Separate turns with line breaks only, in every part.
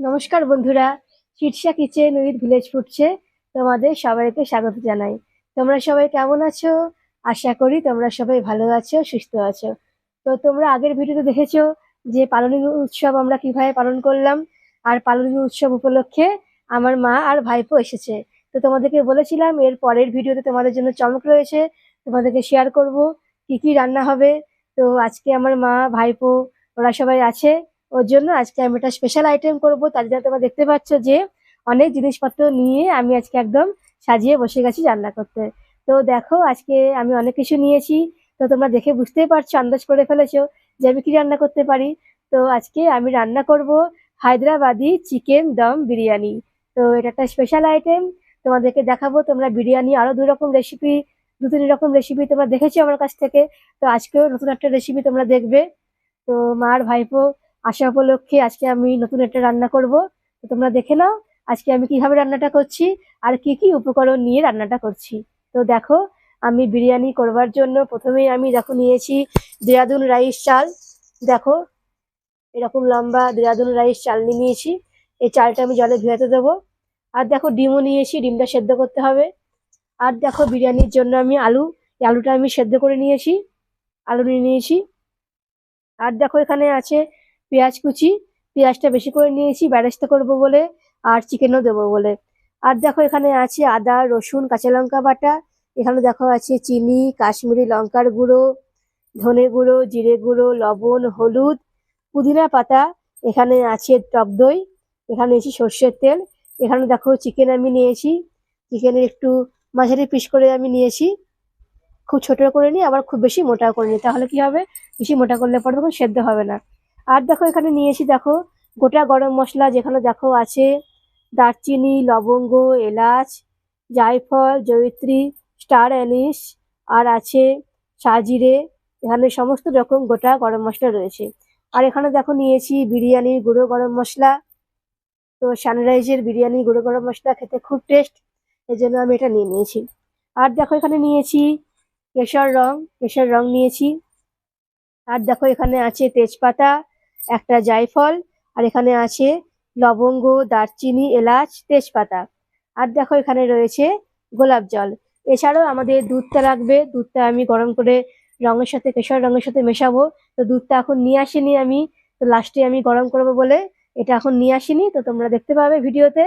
নমস্কার বন্ধুরা, Shirsha kitchen with village ফুটছে তোমাদের সবাইকে স্বাগত জানাই। তোমরা সবাই কেমন আছো? আশা করি তোমরা সবাই ভালো আছো, সুস্থ আছো। তো তোমরা আগের ভিডিওতে দেখেছ যে পালনী উৎসব আমরা কীভাবে পালন করলাম, আর পালনী উৎসব উপলক্ষে আমার মা আর ভাইপো এসেছে। তো তোমাদেরকে বলেছিলাম, এর পরের ভিডিওতে তোমাদের জন্য চমক রয়েছে, তোমাদেরকে শেয়ার করব, কি কি রান্না হবে। তো আজকে আমার মা, ভাইপো, ওরা সবাই আছে। ওর জন্য আজকে আমি একটা স্পেশাল আইটেম করব। তার জন্য তোমরা দেখতে পাচ্ছ যে, অনেক জিনিসপত্র নিয়ে আমি আজকে একদম সাজিয়ে বসে গেছি রান্না করতে। তো দেখো, আজকে আমি অনেক কিছু নিয়েছি। তো তোমরা দেখে বুঝতেই পারছ, আন্দাজ করে ফেলেছো যে আমি কি রান্না করতে পারি। তো আজকে আমি রান্না করব হায়দ্রাবাদি চিকেন দম বিরিয়ানি। তো এটা একটা স্পেশাল আইটেম তোমাদেরকে দেখাবো, তোমরা বিরিয়ানি আরও দু রকম রেসিপি দু তিন রকম রেসিপি তোমরা দেখেছ আমার কাছ থেকে। তো আজকেও নতুন একটা রেসিপি তোমরা দেখবে। তো মার ভাইপো আসা উপলক্ষে আজকে আমি নতুন একটা রান্না করব। তো তোমরা দেখে নাও আজকে আমি কীভাবে রান্নাটা করছি আর কি কি উপকরণ নিয়ে রান্নাটা করছি। তো দেখো, আমি বিরিয়ানি করবার জন্য প্রথমেই আমি দেখো নিয়েছি দেরাদুন রাইস চাল। দেখো, এরকম লম্বা দেরাদুন রাইস চাল নিয়েছি। এই চালটা আমি জলে ধুয়াতে দেবো। আর দেখো, ডিমও নিয়েছি, ডিমটা সেদ্ধ করতে হবে। আর দেখো, বিরিয়ানির জন্য আমি আলু, এই আলুটা আমি সেদ্ধ করে নিয়েছি। আলু নিয়ে নিয়েছি। আর দেখো, এখানে আছে পেঁয়াজ কুচি, পেঁয়াজটা বেশি করে নিয়েছি, ব্যারেস্তা করব বলে, আর চিকেনও দেবো বলে। আর দেখো এখানে আছে আদা, রসুন, কাঁচা লঙ্কা বাটা। এখানে দেখো আছে চিনি, কাশ্মীরি লঙ্কার গুঁড়ো, ধনে গুঁড়ো, জিরে গুঁড়ো, লবণ, হলুদ, পুদিনা পাতা। এখানে আছে টক দই, এখানে নিয়েছি সর্ষের তেল। এখানে দেখো চিকেন আমি নিয়েছি। চিকেনের একটু মাঝারি পিস করে আমি নিয়েছি। খুব ছোট করে নিই আবার খুব বেশি মোটা করে নিই তাহলে কি হবে? বেশি মোটা করলে পরে তখন সেদ্ধ হবে না। আর দেখো, এখানে নিয়েছি দেখো, গোটা গরম মশলা যেখানে দেখো আছে, দারচিনি, লবঙ্গ, এলাচ, জায়ফল, জয়িত্রী, স্টার অ্যানিস আর আছে সাজিরে, এখানে সমস্ত রকম গোটা গরম মশলা রয়েছে। আর এখানে দেখো নিয়েছি বিরিয়ানির গুঁড়ো গরম মশলা। তো সানরাইজের বিরিয়ানি গুঁড়ো গরম মশলা খেতে খুব টেস্ট, এই জন্য আমি এটা নিয়ে নিয়েছি। আর দেখো, এখানে নিয়েছি কেশর রং কেশর রং নিয়েছি। আর দেখো, এখানে আছে তেজপাতা একটা জায়ফল, আর এখানে আছে লবঙ্গ, দারচিনি, এলাচ, তেজপাতা। আর দেখো এখানে রয়েছে গোলাপ জল। এছাড়াও আমাদের দুধটা লাগবে। দুধটা আমি গরম করে রঙের সাথে, কেশর রঙের সাথে মেশাবো। তো দুধটা এখন নিয়ে আসিনি আমি। তো লাস্টে আমি গরম করব বলে এটা এখন নিয়ে আসিনি। তো তোমরা দেখতে পাবে ভিডিওতে।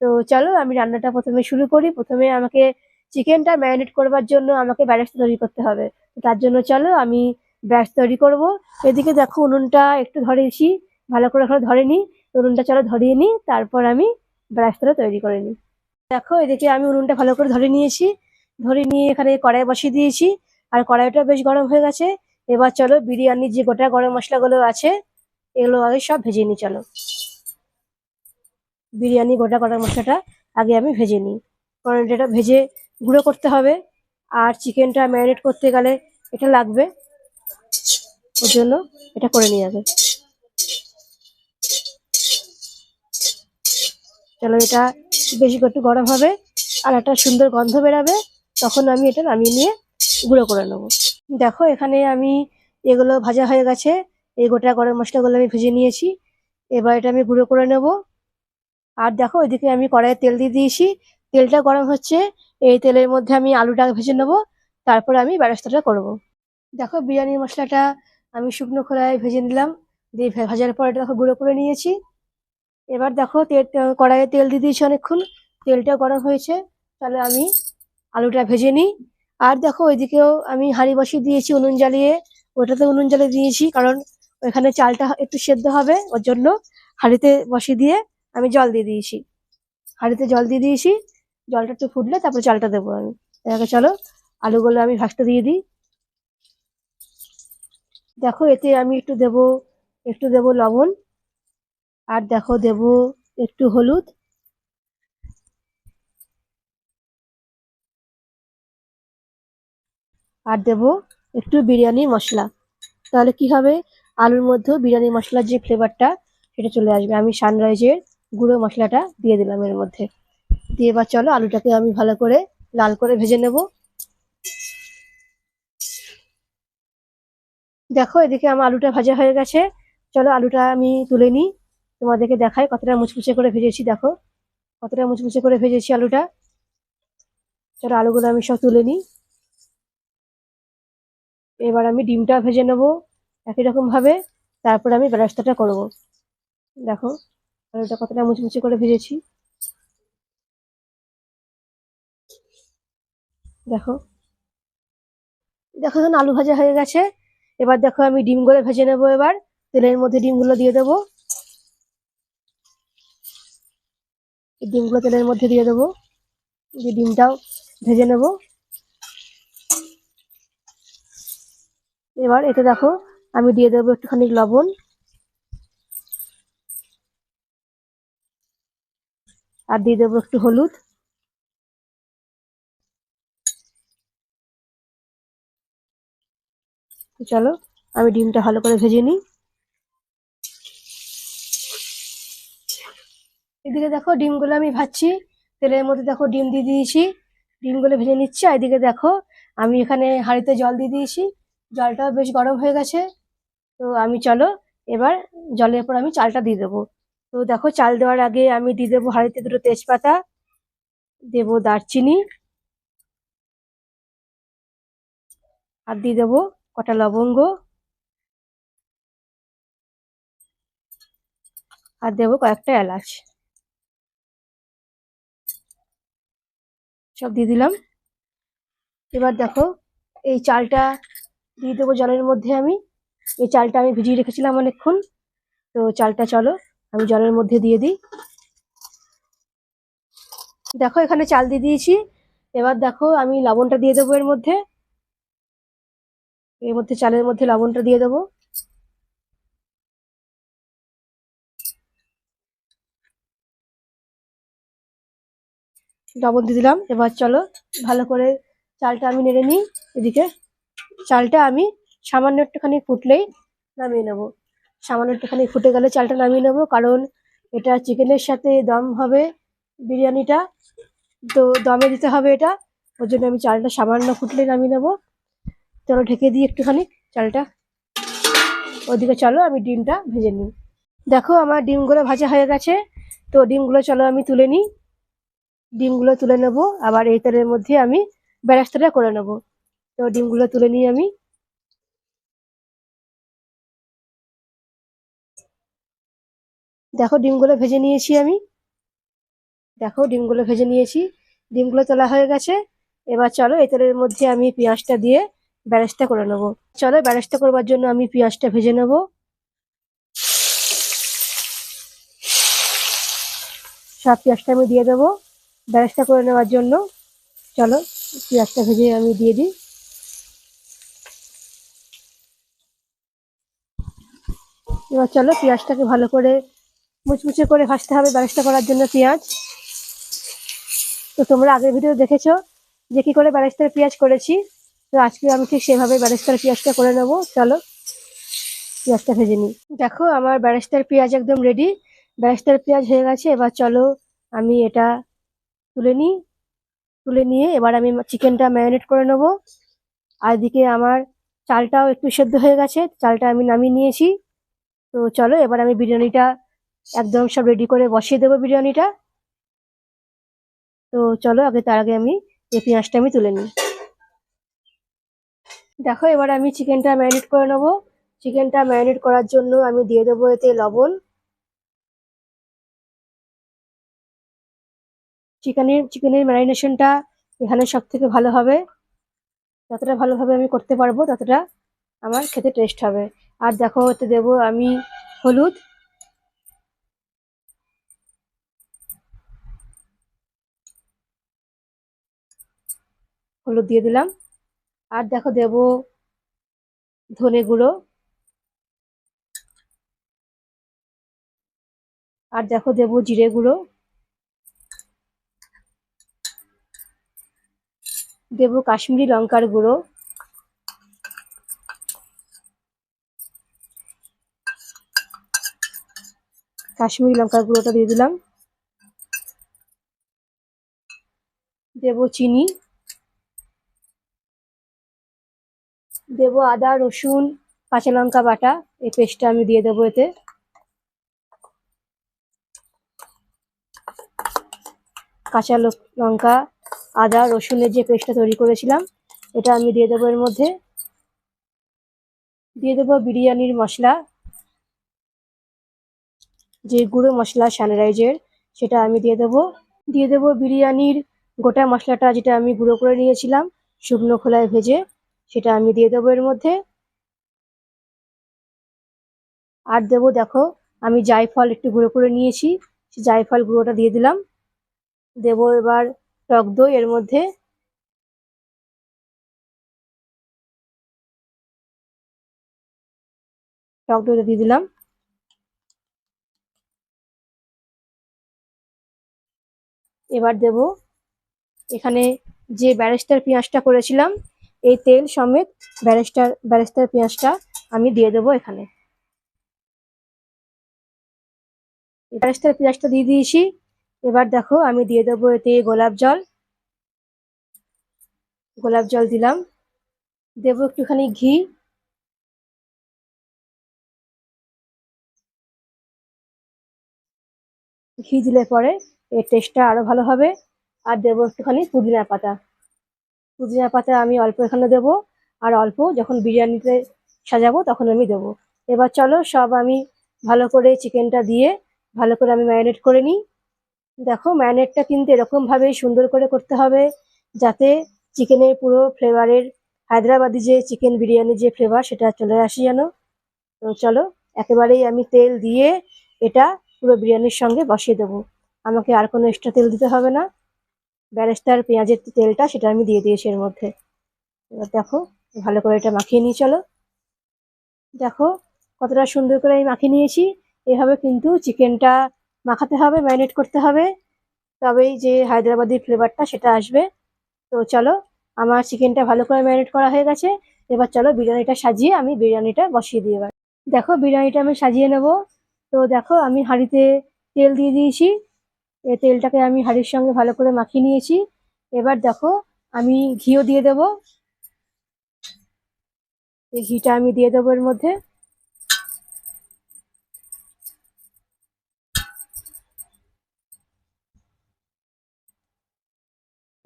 তো চলো আমি রান্নাটা প্রথমে শুরু করি। প্রথমে আমাকে চিকেনটা ম্যারিনেট করবার জন্য আমাকে ব্যারেস্তা তৈরি করতে হবে। তার জন্য চলো আমি ব্যাস তৈরি করব। এদিকে দেখো উনুনটা একটু ধরেছি ভালো করে এখনও ধরেনি তো উনুনটা চলো ধরিয়ে নিই তারপর আমি ব্যাসটা তৈরি করে নিই দেখো, এদিকে আমি উনুনটা ভালো করে ধরে নিয়েছি। ধরে নিয়ে এখানে কড়াই বসিয়ে দিয়েছি। আর কড়াইটা বেশ গরম হয়ে গেছে। এবার চলো বিরিয়ানির যে গোটা গরম মশলাগুলো আছে, এগুলো আগে সব ভেজে নিই চলো। বিরিয়ানি, গোটা গরম মশলাটা আগে আমি ভেজে নিই কারণ এটা ভেজে গুঁড়ো করতে হবে। আর চিকেনটা ম্যারিনেট করতে গেলে এটা লাগবে। ওর জন্য এটা করে নিই আগে চলো এটা বেশি একটু গরম হবে আর একটা সুন্দর গন্ধ বেরাবে, তখন আমি এটা নামিয়ে নিয়ে গুঁড়ো করে নেব। দেখো এখানে আমি এগুলো ভাজা হয়ে গেছে, এই গোটা গরম মশলাগুলো আমি ভেজে নিয়েছি। এবার এটা আমি গুঁড়ো করে নেব। আর দেখো ওইদিকে আমি কড়াইয়ে তেল দিয়ে দিয়েছি। তেলটা গরম হচ্ছে, এই তেলের মধ্যে আমি আলুটা ভেজে নেব, তারপরে আমি ব্যবস্থাটা করব। দেখো বিরিয়ানি মশলাটা আমি শুকনো খোলায় ভেজে নিলাম। দিয়ে ভাজার পর এটা দেখো গুঁড়ো করে নিয়েছি। এবার দেখো তেল কড়াইয়ে তেল দিয়ে দিয়েছি অনেকক্ষণ। তেলটা গরম হয়েছে। তাহলে আমি আলুটা ভেজে নিই। আর দেখো ওইদিকেও আমি হাঁড়ি বসিয়ে দিয়েছি উনুন জ্বালিয়ে। ওটাতে উনুন জ্বালিয়ে দিয়েছি কারণ ওইখানে চালটা একটু সেদ্ধ হবে। ওর জন্য হাঁড়িতে বসিয়ে দিয়ে আমি জল দিয়ে দিয়েছি। হাঁড়িতে জল দিয়ে দিয়েছি। জলটা একটু ফুটলে তারপর চালটা দেবো আমি। এটাকে চলো, আলুগুলো আমি ভাজতে দিয়ে দিই। দেখো, এতে আমি একটু দেব একটু দেব লবণ, আর দেখো, দেব একটু হলুদ। আর দেব একটু বিরিয়ানি মশলা। তাহলে কি হবে? আলুর মধ্যেও বিরিয়ানি মশলার যে ফ্লেভারটা সেটা চলে আসবে। আমি সানরাইজের গুঁড়ো মশলাটা দিয়ে দিলাম এর মধ্যে। দিয়ে এবার চলো আলুটাকে আমি ভালো করে লাল করে ভেজে নেব। দেখো, এদিকে আমার আলুটা ভাজা হয়ে গেছে। চলো আলুটা আমি তুলে নিই। তোমাদেরকে দেখাই কতটা মুচমুচে করে ভেজেছি, দেখো। কতটা মুচমুচে করে ভেজেছি আলুটা। চলো আলুগুলো আমি সব তুলে নিই। এবার আমি ডিমটা ভেজে নেব একই রকম ভাবে। তারপর আমি বেরাস্তাটা করব। দেখো, আলুটা কতটা মুচমুচে করে ভেজেছি। দেখো। দেখো এখন আলু ভাজা হয়ে গেছে। এবার দেখো আমি ডিমগুলো ভেজে নেব এবার। তেলের মধ্যে ডিমগুলো দিয়ে দেবো। ডিমগুলো তেলের মধ্যে দিয়ে দেবো। দিয়ে ডিমটাও ভেজে নেব। এবার এতে দেখো আমি দিয়ে দেবো একটুখানি লবণ। আর দিয়ে দেবো একটু হলুদ। তো চলো, আমি ডিমটা ভালো করে ভেজে নিই। এদিকে দেখো ডিমগুলো আমি ভাজছি, তেলের মধ্যে দেখো ডিম দিয়ে দিয়েছি, ডিমগুলো ভেজে নিচ্ছি, আর এদিকে দেখো আমি এখানে হাঁড়িতে জল দিয়ে দিয়েছি, জলটাও বেশ গরম হয়ে গেছে। তো আমি চলো, এবার জলের পর আমি চালটা দিয়ে দেবো। তো দেখো চাল দেওয়ার আগে আমি দিয়ে দেবো হাঁড়িতে দুটো তেজপাতা, দেবো দারচিনি, আর দিয়ে দেবো কটা লবঙ্গ? আর দেবো কয়েকটা এলাচ। সব দিয়ে দিলাম। এবার দেখো, এই চালটা দিয়ে দেবো জলের মধ্যে আমি। এই চালটা আমি ভিজিয়ে রেখেছিলাম অনেকক্ষণ। তো চালটা চলো, আমি জলের মধ্যে দিয়ে দিই। দেখো, এখানে চাল দিয়ে দিয়েছি। এবার দেখো, আমি লবণটা দিয়ে দেবো এর মধ্যে। এর মধ্যে চালের মধ্যে লবণটা দিয়ে দেবো। লবণ দিয়ে দিলাম। এবার চলো ভালো করে চালটা আমি নেড়ে নিই। এদিকে চালটা আমি সামান্য একটুখানি ফুটলেই নামিয়ে নেব। সামান্য একটুখানি ফুটে গেলে চালটা নামিয়ে নেব, কারণ এটা চিকেনের সাথে দম হবে বিরিয়ানিটা। তো দমে দিতে হবে এটা। ওর জন্য আমি চালটা সামান্য ফুটলেই নামিয়ে নেব। চলো ঢেকে দিই একটুখানি, চালটা। ওদিকে চলো, আমি ডিমটা ভেজে নিই। দেখো আমার ডিমগুলো ভাজা হয়ে গেছে, তো ডিমগুলো চলো আমি তুলে নিই। ডিমগুলো তুলে নেব, আবার এই তেলের মধ্যে আমি বেরাস্তাটা করে নেব। তো ডিমগুলো তুলে নিই আমি। দেখো ডিমগুলো ভেজে নিয়েছি আমি। দেখো ডিমগুলো ভেজে নিয়েছি। ডিমগুলো তোলা হয়ে গেছে। এবার চলো এই তেলের মধ্যে আমি পেঁয়াজটা দিয়ে ব্যারেস্তা করে নেব। চলো, ব্যারেস্তা করবার জন্য আমি পেঁয়াজটা ভেজে নেব। সব পেঁয়াজটা আমি দিয়ে দেবো ব্যারেস্তা করে নেওয়ার জন্য। চলো, পেঁয়াজটা ভেজে আমি দিয়ে দিই। এবার চলো, পেঁয়াজটাকে ভালো করে মুচমুচে করে ভাজতে হবে ব্যারেস্তা করার জন্য পেঁয়াজ। তো তোমরা আগের ভিডিও দেখেছ যে কী করে ব্যারেস্তার পেঁয়াজ করেছি? তো আজকে আমি ঠিক সেভাবে ব্যারেস্তার পেঁয়াজটা করে নেব, চলো। পেঁয়াজটা ভেজে নিই। দেখো, আমার ব্যারেস্তার পেঁয়াজ একদম রেডি ব্যারেস্তার পেঁয়াজ হয়ে গেছে, এবার চলো আমি এটা তুলে নিই। তুলে নিয়ে এবার আমি চিকেনটা ম্যারিনেট করে নেব। আর এদিকে আমার চালটাও একটু সেদ্ধ হয়ে গেছে, চালটা আমি নামিয়ে নিয়েছি। তো চলো, এবার আমি বিরিয়ানিটা একদম সব রেডি করে বসিয়ে দেবো বিরিয়ানিটা। তো চলো, আগে তার আগে আমি এই পেঁয়াজটা আমি তুলে নিই। দেখো, এবার আমি চিকেনটা ম্যারিনেট করে নেব। চিকেনটা ম্যারিনেট করার জন্য আমি দিয়ে দেবো এতে লবণ। চিকেনের চিকেনের ম্যারিনেশনটা এখানে সব থেকে ভালো হবে। যতটা ভালোভাবে আমি করতে পারব, ততটা আমার খেতে টেস্ট হবে। আর দেখো, এতে দেবো আমি হলুদ। হলুদ দিয়ে দিলাম। আর দেখো দেব ধনে গুঁড়ো। আর দেখো দেবো জিরে গুঁড়ো। দেব কাশ্মীরি লঙ্কার গুঁড়ো। কাশ্মীরি লঙ্কার গুঁড়োটা দিয়ে দিলাম। দেব চিনি। দেব আদা, রসুন, কাঁচা লঙ্কা বাটা। এই পেস্টটা আমি দিয়ে দেবো এতে। কাঁচা লঙ্কা, আদা, রসুনের যে পেস্টটা তৈরি করেছিলাম, এটা আমি দিয়ে দেবো এর মধ্যে। দিয়ে দেবো বিরিয়ানির মশলা। যে গুঁড়ো মশলা সানরাইজের সেটা আমি দিয়ে দেবো। দিয়ে দেবো বিরিয়ানির গোটা মশলাটা যেটা আমি গুঁড়ো করে নিয়েছিলাম, শুকনো খোলায় ভেজে। সেটা আমি দিয়ে দেবো এর মধ্যে। আর দেবো, দেখো, আমি জায়ফল একটু গুঁড়ো করে নিয়েছি। সে জায়ফল গুঁড়োটা দিয়ে দিলাম। দেবো এবার টক দই এর মধ্যে। টক দইটা দিয়ে দিলাম। এবার দেব, এখানে যে ব্যারেস্তার পেঁয়াজটা করেছিলাম এই তেল সমেত ব্যারেস্টার ব্যারেস্তার পেঁয়াজটা আমি দিয়ে দেবো এখানে। ব্যারেস্তার পেঁয়াজটা দিয়ে দিয়েছি। এবার দেখো আমি দিয়ে দেবো এতে গোলাপ জল। গোলাপ জল দিলাম। দেবো একটুখানি ঘি। ঘি দিলে পরে এর টেস্টটা আরও ভালো হবে। আর দেবো একটুখানি পুদিনা পাতা। পুদিনা পাতা আমি অল্প এখানে দেবো, আর অল্প যখন বিরিয়ানিতে সাজাবো তখন আমি দেবো। এবার চলো সব আমি ভালো করে চিকেনটা দিয়ে ভালো করে আমি ম্যারিনেট করে নিই। দেখো ম্যারিনেটটা কিন্তু এরকমভাবেই সুন্দর করে করতে হবে, যাতে চিকেনের পুরো ফ্লেভারের হায়দ্রাবাদি যে চিকেন বিরিয়ানির যে ফ্লেভার সেটা চলে আসি যেন। তো চলো একেবারেই আমি তেল দিয়ে এটা পুরো বিরিয়ানির সঙ্গে বসিয়ে দেবো। আমাকে আর কোনো এক্সট্রা তেল দিতে হবে না। ব্যারেস্তার পেঁয়াজের তেলটা সেটা আমি দিয়ে দিয়েছি এর মধ্যে। এবার দেখো, ভালো করে এটা মাখিয়ে নিয়ে চলো। দেখো, কতটা সুন্দর করে আমি মাখিয়ে নিয়েছি। এভাবে কিন্তু চিকেনটা মাখাতে হবে, ম্যারিনেট করতে হবে। তবেই যে হায়দ্রাবাদি ফ্লেভারটা সেটা আসবে। তো চলো, আমার চিকেনটা ভালো করে ম্যারিনেট করা হয়ে গেছে। এবার চলো, বিরিয়ানিটা সাজিয়ে আমি বিরিয়ানিটা বসিয়ে দিয়ে এবার। দেখো, বিরিয়ানিটা আমি সাজিয়ে নেব। তো দেখো, আমি হাঁড়িতে তেল দিয়ে দিয়েছি। এই তেলটাকে আমি হাঁড়ির সঙ্গে ভালো করে মাখিয়ে নিয়েছি। এবার দেখো, আমি ঘিও দিয়ে দেব। এই ঘিটা আমি দিয়ে দেবো এর মধ্যে।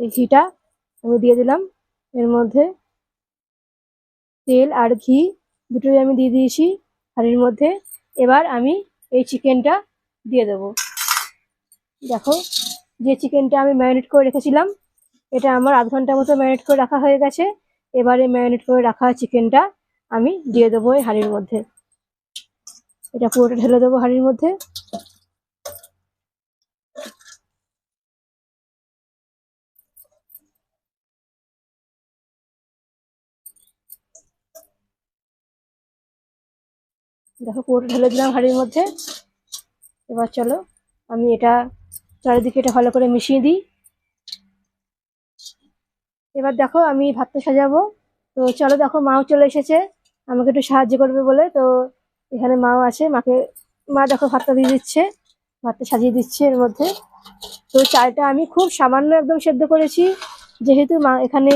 এই ঘিটা আমি দিয়ে দিলাম। এর মধ্যে তেল আর ঘি দুটোই আমি দিয়ে দিয়েছি হাঁড়ির মধ্যে। এবার আমি এই চিকেনটা দিয়ে দেবো। দেখো, যে চিকেনটা আমি ম্যারিনেট করে রেখেছিলাম, এটা আমার আধ ঘণ্টা মতো ম্যারিনেট করে রাখা হয়ে গেছে। এবারে ম্যারিনেট করে রাখা চিকেনটা আমি দিয়ে দেবো এই হাঁড়ির মধ্যে। এটা পুরোটা ঢেলে দেবো হাঁড়ির মধ্যে। দেখো, পুরোটা ঢেলে দিলাম হাঁড়ির মধ্যে। এবার চলো আমি এটা চারিদিকে এটা ভালো করে মিশিয়ে দিই। এবার দেখো আমি ভাতটা সাজাবো। তো চলো দেখো মাও চলে এসেছে। আমাকে একটু সাহায্য করবে বলে। তো এখানে মাও আছে। মাকে, মা দেখো ভাতটা দিয়ে দিচ্ছে। ভাতটা সাজিয়ে দিচ্ছে এর মধ্যে। তো চালটা আমি খুব সামান্য একদম সেদ্ধ করেছি। যেহেতু মা এখানে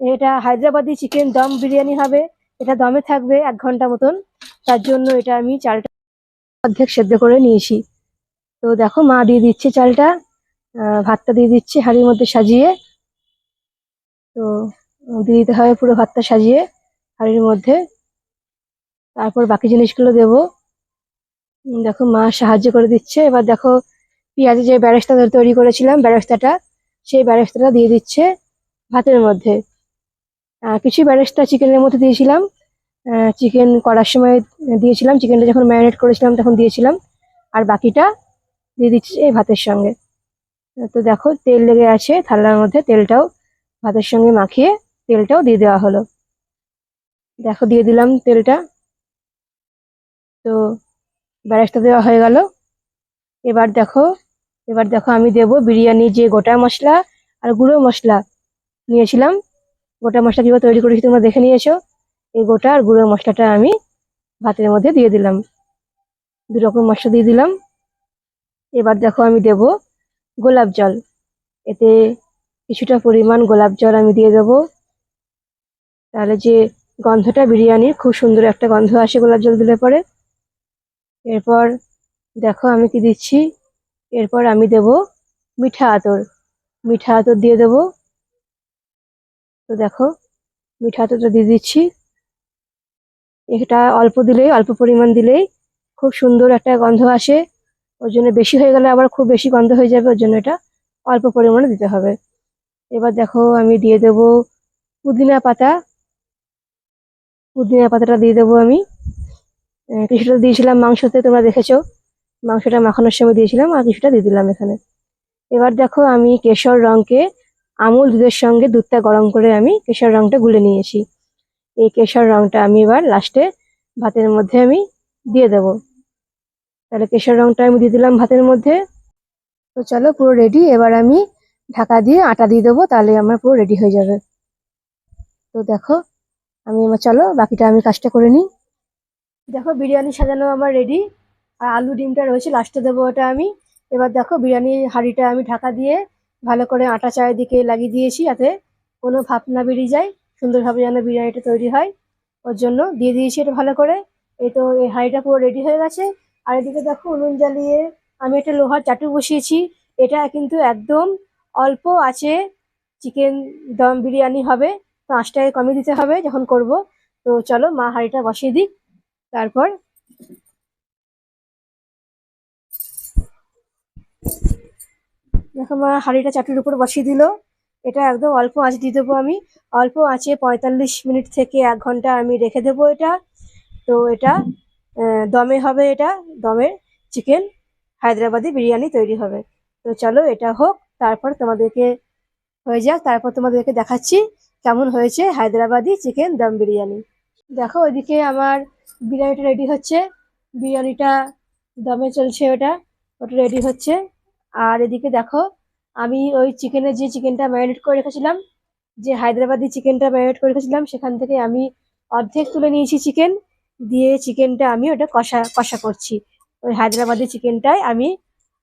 এটা হায়দ্রাবাদি চিকেন দম বিরিয়ানি হবে। এটা দমে থাকবে এক ঘণ্টা মতন। তার জন্য এটা আমি চালটা অর্ধেক সেদ্ধ করে নিয়েছি। তো দেখো মা দিয়ে দিচ্ছে চালটা ভাতটা দিয়ে দিচ্ছে হাঁড়ির মধ্যে সাজিয়ে। তো দিয়ে দিতে হবে পুরো ভাতটা সাজিয়ে হাঁড়ির মধ্যে। তারপর বাকি জিনিসগুলো দেবো। দেখো মা সাহায্য করে দিচ্ছে। এবার দেখো পেঁয়াজের যে ব্যারেস্তা তৈরি করেছিলাম ব্যারেস্তাটা, সেই ব্যারেস্তাটা দিয়ে দিচ্ছে ভাতের মধ্যে। কিছু ব্যারেস্তা চিকেনের মধ্যে দিয়েছিলাম। চিকেন করার সময় দিয়েছিলাম। চিকেনটা যখন ম্যারিনেট করেছিলাম তখন দিয়েছিলাম। আর বাকিটা দিয়ে দিচ্ছি এই ভাতের সঙ্গে। তো দেখো, তেল লেগে আছে, থালার মধ্যে তেলটাও, ভাতের সঙ্গে মাখিয়ে তেলটাও দিয়ে দেওয়া হলো। দেখো, দিয়ে দিলাম তেলটা। তো ব্যারেস্তা দেওয়া হয়ে গেল। এবার দেখো এবার দেখো আমি দেব বিরিয়ানি যে গোটা মশলা আর গুঁড়ো মশলা নিয়েছিলাম। গোটা মশলা কীভাবে তৈরি করেছি তোমরা দেখে নিয়েছো। এই গোটা আর গুঁড়ো মশলাটা আমি ভাতের মধ্যে দিয়ে দিলাম। দু রকম মশলা দিয়ে দিলাম। এবার দেখো আমি দেব গোলাপ জল। এতে কিছুটা পরিমাণ গোলাপ জল আমি দিয়ে দেবো। তাহলে যে গন্ধটা বিরিয়ানির খুব সুন্দর একটা গন্ধ আসে গোলাপ জল দিলে পরে। এরপর দেখো আমি কি দিচ্ছি। এরপর আমি দেব মিঠা আতর। মিঠা আতর দিয়ে দেবো। তো দেখো মিঠা আতরটা দিয়ে দিচ্ছি। এটা অল্প দিলেই, অল্প পরিমাণ দিলেই খুব সুন্দর একটা গন্ধ আসে। ওর জন্য বেশি হয়ে গেলে আবার খুব বেশি গন্ধ হয়ে যাবে ওর জন্য এটা অল্প পরিমাণে দিতে হবে। এবার দেখো আমি দিয়ে দেব পুদিনা পাতা। পুদিনা পাতাটা দিয়ে দেবো আমি। কিছুটা দিয়েছিলাম মাংসতে, তোমরা দেখেছ। মাংসটা মাখানোর সময় দিয়েছিলাম আর কিছুটা দিয়ে দিলাম এখানে। এবার দেখো আমি কেশর রঙকে আমুল দুধের সঙ্গে দুধটা গরম করে আমি কেশর রঙটা গুলে নিয়েছি। এই কেশর রঙটা আমি এবার লাস্টে ভাতের মধ্যে আমি দিয়ে দেব। তাহলে কেশর রংটা আমি দিয়ে দিলাম ভাতের মধ্যে। তো চলো পুরো রেডি এবার আমি ঢাকা দিয়ে আটা দিয়ে দেবো, তাহলে আমার পুরো রেডি হয়ে যাবে। তো দেখো, আমি এবার চলো বাকিটা আমি কাজটা করে নিই। দেখো বিরিয়ানি সাজানো আমার রেডি আর আলু ডিমটা রয়েছে লাস্টে দেবো ওটা আমি। এবার দেখো বিরিয়ানি হাঁড়িটা আমি ঢাকা দিয়ে ভালো করে আটা চারিদিকে লাগিয়ে দিয়েছি, যাতে কোনো ভাপ না বেরিয়ে যায়, সুন্দরভাবে যেন বিরিয়ানিটা তৈরি হয়। ওর জন্য দিয়ে দিয়েছি এটা ভালো করে। এই তো এই হাঁড়িটা পুরো রেডি হয়ে গেছে। আর এদিকে দেখো উনুন জ্বালিয়ে আমি একটা লোহার চাটু বসিয়েছি। এটা কিন্তু একদম অল্প আছে চিকেন দম বিরিয়ানি হবে। তো আঁচটাকে কমিয়ে দিতে হবে যখন করব। তো চলো মা হাঁড়িটা বসিয়ে দিই তারপর দেখো মা হাঁড়িটা চাটুর উপর বসিয়ে দিল। এটা একদম অল্প আঁচ দিয়ে দেবো আমি। অল্প আঁচে পঁয়তাল্লিশ মিনিট থেকে এক ঘণ্টা আমি রেখে দেবো এটা। তো এটা দমে হবে এটা দমে চিকেন হায়দ্রাবাদি বিরিয়ানি তৈরি হবে। তো চলো এটা হোক, তারপর তোমাদেরকে হয়ে যাক, তারপর তোমাদেরকে দেখাচ্ছি কেমন হয়েছে হায়দ্রাবাদি চিকেন দম বিরিয়ানি। দেখো, ওইদিকে আমার বিরিয়ানিটা রেডি হচ্ছে। বিরিয়ানিটা দমে চলছে ওটা ওটা রেডি হচ্ছে। আর এদিকে দেখো, আমি ওই চিকেনের যে চিকেনটা ম্যারিনেট করে রেখেছিলাম, যে হায়দ্রাবাদি চিকেনটা ম্যারিনেট করে রেখেছিলাম, সেখান থেকে আমি অর্ধেক তুলে নিয়েছি চিকেন দিয়ে চিকেনটা আমি ওটা কষা কষা করছি। ওই হায়দ্রাবাদি চিকেনটাই আমি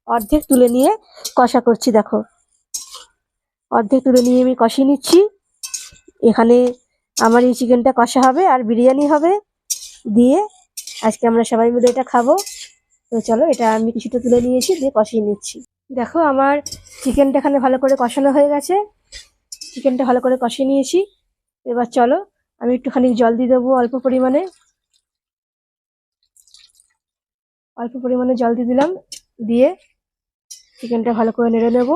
অর্ধেক তুলে নিয়ে কষা করছি, দেখো। অর্ধেক তুলে নিয়ে আমি কষিয়ে নিচ্ছি। এখানে আমার এই চিকেনটা কষা হবে আর বিরিয়ানি হবে দিয়ে আজকে আমরা সবাই মিলে এটা খাব। তো চলো, এটা আমি কিছুটা তুলে নিয়েছি, দিয়ে কষিয়ে নিচ্ছি। দেখো, আমার চিকেনটা এখানে ভালো করে কষানো হয়ে গেছে। চিকেনটা ভালো করে কষিয়ে নিয়েছি। এবার চলো, আমি একটুখানি জল দিয়ে দেবো অল্প পরিমাণে। অল্প পরিমাণে জল দিয়ে দিলাম, দিয়ে চিকেনটা ভালো করে নেড়ে নেব।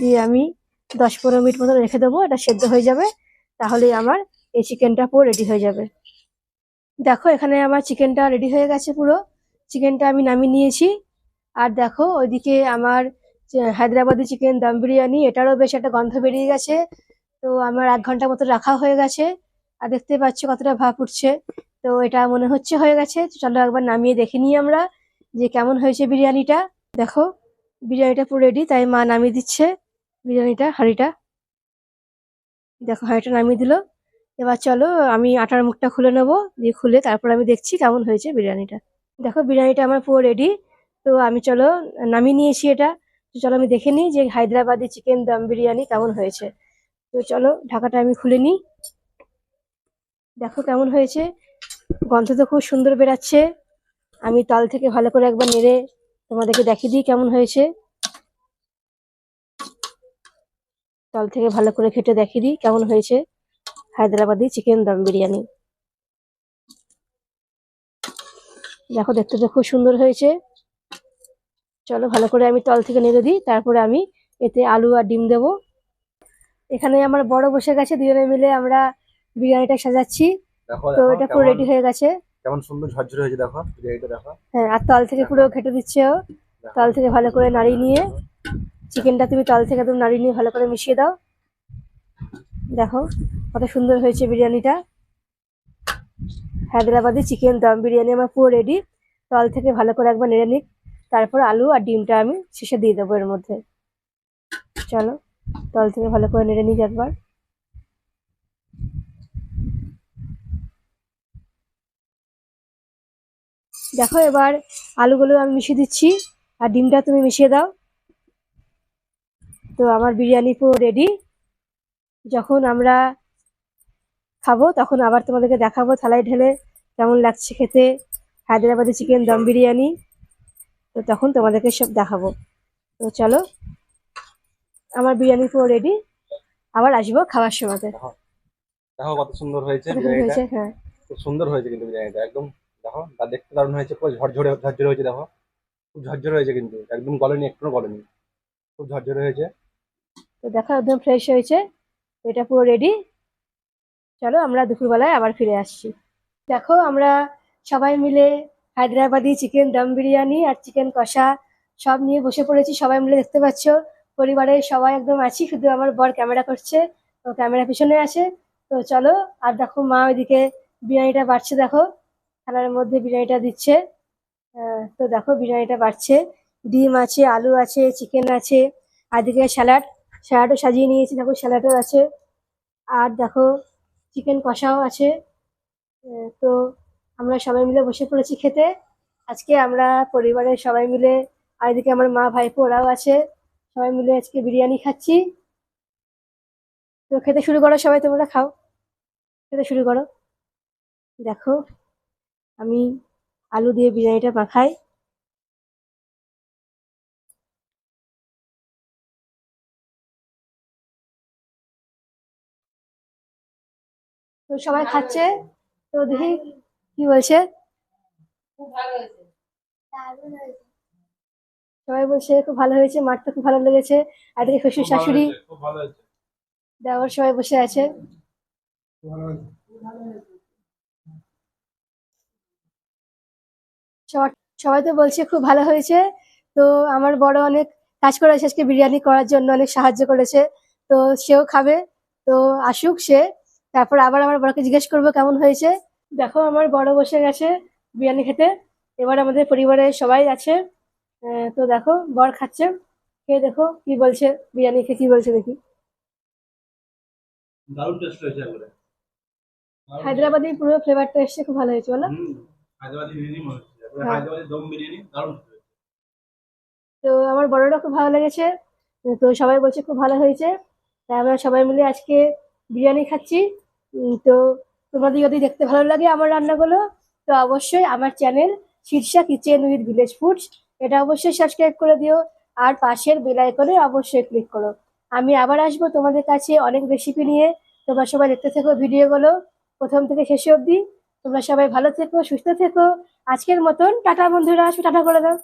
দিয়ে আমি দশ পনেরো মিনিট মতো রেখে দেবো, এটা সেদ্ধ হয়ে যাবে, তাহলেই আমার এই চিকেনটা পুরো রেডি হয়ে যাবে। দেখো, এখানে আমার চিকেনটা রেডি হয়ে গেছে পুরো। চিকেনটা আমি নামিয়ে নিয়েছি। আর দেখো, ওইদিকে আমার হায়দ্রাবাদি চিকেন দম বিরিয়ানি, এটারও বেশ একটা গন্ধ বেরিয়ে গেছে। তো আমার এক ঘণ্টা মতো রাখা হয়ে গেছে। আর দেখতে পাচ্ছ কতটা ভাপ উঠছে। তো এটা মনে হচ্ছে হয়ে গেছে। চলো একবার নামিয়ে দেখে নিই আমরা যে কেমন হয়েছে বিরিয়ানিটা। দেখো, বিরিয়ানিটা পুরো রেডি তাই মা নামিয়ে দিচ্ছে বিরিয়ানিটা, হাঁড়িটা। দেখো, হাঁড়িটা নামিয়ে দিল। এবার চলো আমি আটার মুখটা খুলে নেব, দিয়ে খুলে তারপর আমি দেখছি কেমন হয়েছে বিরিয়ানিটা। দেখো, বিরিয়ানিটা আমার পুরো রেডি তো আমি চলো নামিয়ে নিয়েছি এটা। তো চলো আমি দেখে নিই যে হায়দ্রাবাদি চিকেন দম বিরিয়ানি কেমন হয়েছে। তো চলো ঢাকাটা আমি খুলে নিই। দেখো কেমন হয়েছে। গন্ধ তো খুব সুন্দর বেরাচ্ছে। আমি তল থেকে ভালো করে একবার নেড়ে তোমাদেরকে দেখিয়ে দিই কেমন হয়েছে। তল থেকে ভালো করে খেটে দেখিয়ে দিই কেমন হয়েছে। হায়দ্রাবাদি চিকেন দম বিরিয়ানি। দেখো, দেখতে তো খুব সুন্দর হয়েছে। চলো, ভালো করে আমি তল থেকে নেড়ে দিই, তারপরে আমি এতে আলু আর ডিম দেবো। এখানে আমার বড় বসে গেছে, দুজনে মিলে আমরা বিরিয়ানিটা সাজাচ্ছি। তো এটা পুরো রেডি হয়ে গেছে।
কেমন সুন্দর ঝরঝরে হয়েছে দেখো বিরিয়ানিটা দেখো।
হ্যাঁ আর তল থেকে পুরো ঘেটে দিচ্ছে ও। তল থেকে ভালো করে নাড়িয়ে নিয়ে। চিকেনটা তুমি তল থেকে নাড়িয়ে নিয়ে ভালো করে মিশিয়ে দাও। দেখো কত সুন্দর হয়েছে বিরিয়ানিটা। হায়দ্রাবাদি চিকেন দম বিরিয়ানি আমার পুরো রেডি তল থেকে ভালো করে একবার নেড়ে নিক। তারপর আলু আর ডিমটা আমি শেষে দিয়ে দেবো এর মধ্যে। চলো তল থেকে ভালো করে নেড়ে নিক একবার। দেখো এবার আলুগুলো আমি মিশিয়ে দিচ্ছি আর ডিমটা তুমি মিশিয়ে দাও। তো আমার বিরিয়ানি পুরো রেডি যখন আমরা খাব তখন আবার তোমাদেরকে দেখাবো থালায় ঢেলে কেমন লাগছে খেতে। হায়দ্রাবাদি চিকেন দম বিরিয়ানি। তো তখন তোমাদেরকে সব দেখাবো। তো চলো আমার বিরিয়ানি পুরো রেডি আবার আসব খাওয়ার সময়।
দেখো কত সুন্দর হয়েছে
হয়েছে হ্যাঁ।
খুব সুন্দর হয়েছে কিন্তু বিরিয়ানিটা একদম দেখো, তা দেখতে দারুণ হয়েছে, পুরো ঝরঝরে ঝরঝরে হয়েছে, দেখো। খুব ঝরঝরে হয়েছে কিন্তু, একদম গলেনি একটু গলেনি। খুব ঝরঝরে হয়েছে।
তো দেখো, একদম ফ্রেশ হয়েছে। এটা পুরো রেডি চলো, আমরা দুপুরবেলায় আবার ফিরে আসছি। দেখো, আমরা সবাই মিলে হায়দ্রাবাদি চিকেন দম বিরিয়ানি আর চিকেন কষা সব নিয়ে বসে পড়েছি। সবাই মিলে দেখতে পাচ্ছ। পরিবারের সবাই একদম আছি, শুধু আমার বর ক্যামেরা করছে। তো ক্যামেরা পিছনে আছে তো চলো, আর দেখো মা ওইদিকে বিরিয়ানিটা বাড়ছে, দেখো। থালার মধ্যে বিরিয়ানিটা দিচ্ছে। তো দেখো বিরিয়ানিটা বাড়ছে। ডিম আছে, আলু আছে চিকেন আছে, আর দিকে স্যালাড স্যালাডও সাজিয়ে নিয়েছি, দেখো স্যালাডও আছে। আর দেখো চিকেন কষাও আছে। তো আমরা সবাই মিলে বসে পড়েছি খেতে। আজকে আমরা পরিবারের সবাই মিলে, আর এদিকে আমার মা ভাইপো ওরাও আছে। সবাই মিলে আজকে বিরিয়ানি খাচ্ছি। তো খেতে শুরু করো সবাই, তোমরা খাও। খেতে শুরু করো। দেখো। আমি আলু দিয়ে বিরিয়ানিটা মাখাই। তো সবাই খাচ্ছে। তো দেখি কি বলছে সবাই বলছে খুব ভালো হয়েছে মাঠটা খুব ভালো লেগেছে। আর এদিকে শ্বশুর শাশুড়ি
খুব
দেওয়ার সবাই বসে আছে। সবার সবাই তো বলছে খুব ভালো হয়েছে। তো আমার বড় অনেক কাজ করেছে আজকে বিরিয়ানি করার জন্য অনেক সাহায্য করেছে। তো সেও খাবে তো আসুক সে। তারপর আবার আমার বড়কে জিজ্ঞেস করব কেমন হয়েছে। দেখো আমার বড় বসে গেছে বিরিয়ানি খেতে। এবার আমাদের পরিবারের সবাই আছে। তো দেখো বর খাচ্ছে। খেয়ে দেখো কি বলছে বিরিয়ানি খেয়ে কি বলছে দেখি।
দারুণ টেস্ট হয়েছে একবারে।
হায়দ্রাবাদি পুরো ফ্লেভারটা এসছে খুব ভালো হয়েছে বলো।
হায়দ্রাবাদি বিরিয়ানি
হ্যাঁ।
হায়দ্রাবাদি দম বিরিয়ানি দারুণ
তো আমার বড়রা খুব ভালো লেগেছে। তো সবাই বলছে খুব ভালো হয়েছে। তাই আমরা সবাই মিলে আজকে বিরিয়ানি খাচ্ছি। তো তোমাদের যদি দেখতে ভালো লাগে আমার রান্নাগুলো তো অবশ্যই আমার channel Shirsha kitchen with village foods এটা অবশ্যই সাবস্ক্রাইব করে দিও। আর পাশের বেল আইকনে অবশ্যই ক্লিক করো। আমি আবার আসব তোমাদের কাছে অনেক রেসিপি নিয়ে। তোমরা সবাই দেখতে থেকো ভিডিওগুলো। প্রথম থেকে শেষে অবধি তোমরা সবাই ভালো থেকো সুস্থ থেকো। আজকের মতন টাটা বন্ধুরা টাটা করে দাও।